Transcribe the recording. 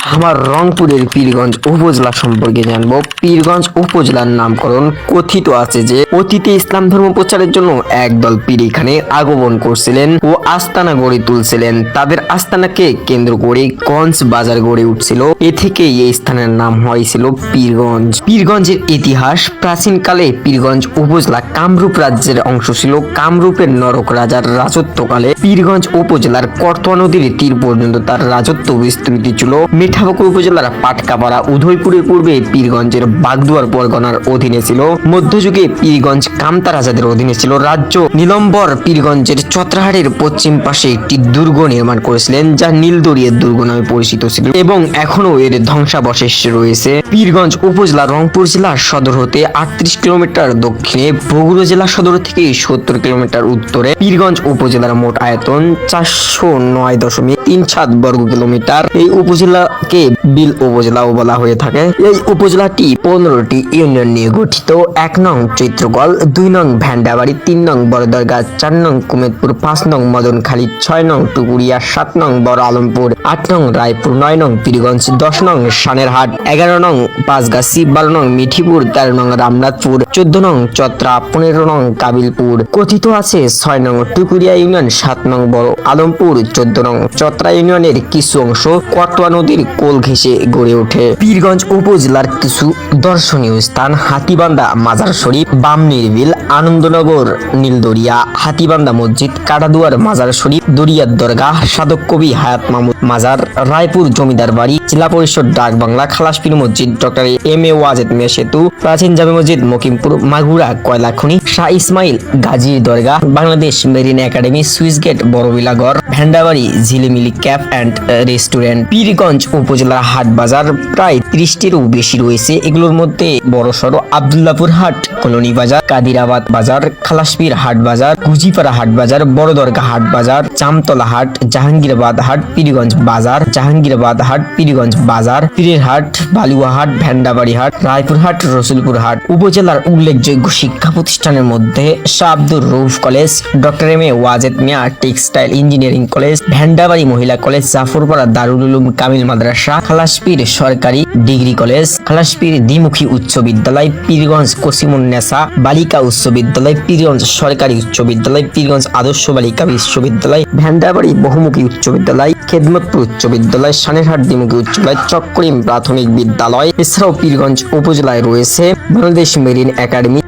আমার রংপুরের পীরগঞ্জ উপজেলা সম্পর্কে জানব। পীরগঞ্জ উপজেলার নামকরণ কথিত আছে যে, অতীতে ইসলাম ধর্ম প্রচারের জন্য একদল পীর এখানে আগমন করছিলেন ও আস্তানা গড়ে তুলছিলেন। তাদের আস্তানাকে কেন্দ্র করে গঞ্জ বাজার গড়ে উঠছিল। এ থেকে এই স্থানের নাম হয়েছিল পীরগঞ্জ। পীরগঞ্জের ইতিহাস প্রাচীনকালে পীরগঞ্জ উপজেলা কামরূপ রাজ্যের অংশ ছিল। কামরূপের নরক রাজার রাজত্বকালে পীরগঞ্জ উপজেলার কর্তোয়া নদীর তীর পর্যন্ত তার রাজত্ব বিস্তৃতি ছিল। মিঠাবকুর উপজেলার পাটকাপাড়া উদয়পুরের পূর্বে পীরগঞ্জের বাগদুয়ার পরগনার অধীনে ছিল। মধ্যযুগে পীরগঞ্জ কামতা রাজাদের অধীনে ছিল। রাজ্য নীলম্বর পীরগঞ্জের চত্রাহারের পশ্চিম পাশে একটি দুর্গ নির্মাণ করেছিলেন, যা নীলদরিয়ার দুর্গ নামে পরিচিত ছিল এবং এখনও এর ধ্বংসাবশেষ রয়েছে। পীরগঞ্জ উপজেলা রংপুর জেলার সদর হতে আটত্রিশ কিলোমিটার দক্ষিণে বগুড়া জেলা সদর থেকে সত্তর কিলোমিটার উত্তরে পীরগঞ্জ উপজেলার মোট আয়তন চারশো নয় দশমিক তিন সাত বর্গ কিলোমিটার। এই উপজেলাকে বিল উপজেলাও বলা হয়ে থাকে। এই উপজেলাটি পনেরোটি ইউনিয়ন নিয়ে গঠিত। এক নং চৈত্রগল দুই নং ভ্যান্ডাবাড়ি তিন নং বড়দরগা চার নং কুমেদপুর, পাঁচ নং মদনখালী, ছয় নং টুকুরিয়া, সাত নং বড় আলমপুর, আট নং রায়পুর, নয় নং পীরগঞ্জ, দশ নং সানেরহাট, এগারো নং পাঁচগাছি, বারো নং মিঠিপুর, তেরো নং রামনাথপুর, চোদ্দ নং চত্রা, পনেরো নং কাবিলপুর। কথিত আছে ছয় নং টুকুরিয়া ইউনিয়ন, সাত নং বড় আলমপুর, চোদ্দ নং চত্রা ইউনিয়নের কিছু অংশ কটোয়া নদীর কোল ঘেঁষে গড়ে ওঠে। পীরগঞ্জ উপজেলার কিছু দর্শনীয় স্থান হাতিবান্ধা মাজার শরীফ, বামনির বিল, আনন্দনগর, নীলদরিয়া, হাতিবান্ধা মসজিদ, কাটাদুয়ার মাজার শরীফ, দরিয়ার দরগাহ সাধক কবি হায়াত মাহমুদ মাজার, রায়পুর জমিদার বাড়ি, জেলা পরিষদ ডাক বাংলা, খালাসপীর মসজিদ, doctor M A Wazed Miah সেতু, প্রাচীন জামে মসজিদ, মকিমপুর, মাগুরা, কয়লা খনি, শাহ ইসমাইল গাজীর দরগা Bangladesh marine academy Swiss gate Borobilagarh Vandabari Jhilimili cafe and restaurant, Pirganj উপজেলার হাট বাজার প্রায় ত্রিশটিরও বেশি রয়েছে। এগুলোর মধ্যে বড় সড়ো আবদুল্লাপুর হাট, কলোনি বাজার, কাদিরাবাদ বাজার, খালাসপীর হাট বাজার, গুজিপাড়া হাট বাজার বড় দরগা হাট বাজার চামতলা হাট, জাহাঙ্গীরবাদ হাট, পীরগঞ্জ বাজার, জাহাঙ্গীরবাদ হাট, পীরগঞ্জ বাজার, পীরের হাট, বালুয়া হাট ভ্যান্ডাবাড়ি হাট, রায়পুর হাট, রসুলপুর হাট। উপজেলার উল্লেখযোগ্য শিক্ষা প্রতিষ্ঠানের মধ্যে Shah Abdur Rouf college, doctor M A Wazed Miah textile engineering college Vandabari মহিলা কলেজ, জাফরপাড়া দারুল উলুম কামিল মাদ্রাসা, খালাসপীর সরকারি ডিগ্রি কলেজ, খালাসপীর দ্বিমুখী উচ্চ বিদ্যালয়, পীরগঞ্জ কসিমুন্নেসা বালিকা উচ্চ বিদ্যালয়, পীরগঞ্জ সরকারি উচ্চ বিদ্যালয়, পীরগঞ্জ আদর্শ বালিকা বিশ্ববিদ্যালয় ভ্যান্ডাবাড়ি বহুমুখী উচ্চ বিদ্যালয়, খেদমতপুর উচ্চ বিদ্যালয়, সানেরহাট দ্বিমুখী উচ্চ বিদ্যালয় চক্রিম প্রাথমিক বিদ্যালয়, এছাড়াও পীরগঞ্জ উপজেলায় রয়েছে বাংলাদেশ মেরিন একাডেমি